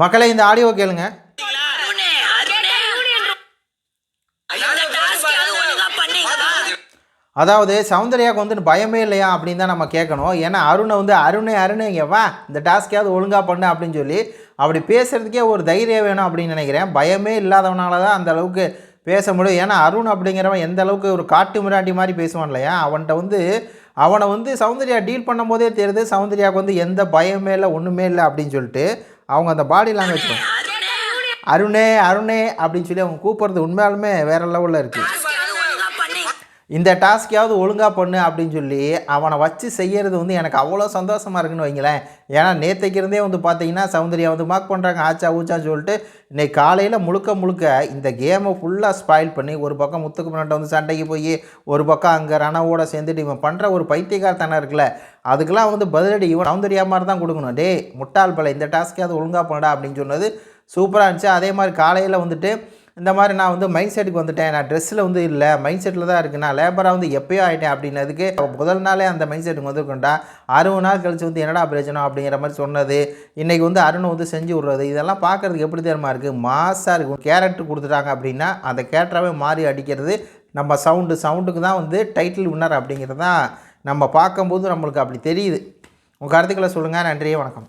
மக்களை இந்த ஆடியோ கேளுங்க. அதாவது சௌந்தர்யாவுக்கு வந்து பயமே இல்லையா அப்படின்னு தான் நம்ம கேட்கணும். ஏன்னா அருணை வந்து அருணே அருணேங்கவா இந்த டாஸ்க்கையாவது ஒழுங்காக பண்ணு அப்படின்னு சொல்லி அப்படி பேசுகிறதுக்கே ஒரு தைரியம் வேணும் அப்படின்னு நினைக்கிறேன். பயமே இல்லாதவனால தான் அந்த அளவுக்கு பேச முடியும். ஏன்னா அருண் அப்படிங்கிறவன் எந்த அளவுக்கு ஒரு காட்டு மிராட்டி மாதிரி பேசுவான் இல்லையா? அவன்கிட்ட வந்து அவனை வந்து சௌந்தர்யா டீல் பண்ணும்போதே தெரியுது சௌந்தர்யாவுக்கு வந்து எந்த பயமே இல்லை ஒன்றுமே இல்லை அப்படின்னு சொல்லிட்டு அவங்க அந்த பாடி லாங்குவேஜ் அருணே, அருணே அப்படின்னு சொல்லி அவங்க கூப்பிட்றது உண்மையாலுமே வேற லெவலில் இருக்குது இந்த டாஸ்க்கையாவது ஒழுங்காக பண்ணு அப்படின்னு சொல்லி அவனை வச்சு செய்கிறது வந்து எனக்கு அவ்வளோ சந்தோஷமாக இருக்குன்னு வைங்களேன். ஏன்னா நேற்றுக்கு இருந்தே வந்து பார்த்தீங்கன்னா சௌந்தர்யா வந்து மார்க் பண்ணுறாங்க ஆச்சா ஊச்சான்னு சொல்லிட்டு. இன்னைக்கு காலையில் முழுக்க முழுக்க இந்த கேமை ஃபுல்லாக ஸ்பாயில் பண்ணி ஒரு பக்கம் முத்துக்கு முன்னாடி வந்து சண்டைக்கு போய் ஒரு பக்கம் அங்கே ரணவோட சேர்ந்துட்டு இவன் பண்ணுற ஒரு பைத்தியக்காரத்தனம் இருக்குல்ல அதுக்கெல்லாம் வந்து பதிலடி இவன் சௌந்தர்யா மாதிரி தான் கொடுக்கணும். டே முட்டாள் பல இந்த டாஸ்க்கையாவது ஒழுங்காக பண்ணடா அப்படின்னு சொன்னது சூப்பராக இருந்துச்சு. அதே மாதிரி காலையில் வந்துட்டு இந்த மாதிரி நான் வந்து மைண்ட் செட்டுக்கு வந்துட்டேன். நான் ட்ரெஸ்ஸில் வந்து இல்லை மைண்ட் செட்டில் தான் இருக்குது நான் லேபராக வந்து எப்போயோ ஆகிட்டேன் அப்படின்னதுக்கு முதல் நாளே அந்த மைண்ட் செட்டுக்கு வந்துருக்கோண்டா அறுபது நாள் கழிச்சு வந்து என்னடா பிரச்சனை அப்படிங்கிற மாதிரி சொன்னது. இன்றைக்கி வந்து அருணை வந்து செஞ்சு விட்றது. இதெல்லாம் பார்க்குறதுக்கு எப்படி தெரியுமா இருக்குது மாசாக இருக்கும் கேரக்டர் கொடுத்துட்டாங்க அப்படின்னா அந்த கேரக்டராகவே மாறி அடிக்கிறது நம்ம சவுண்டு சவுண்டுக்கு தான் வந்து டைட்டில் வின்னர் அப்படிங்கிறது தான் நம்ம பார்க்கும்போது நம்மளுக்கு அப்படி தெரியுது. உங்கள் கருத்துக்களை சொல்லுங்கள். நன்றியே வணக்கம்.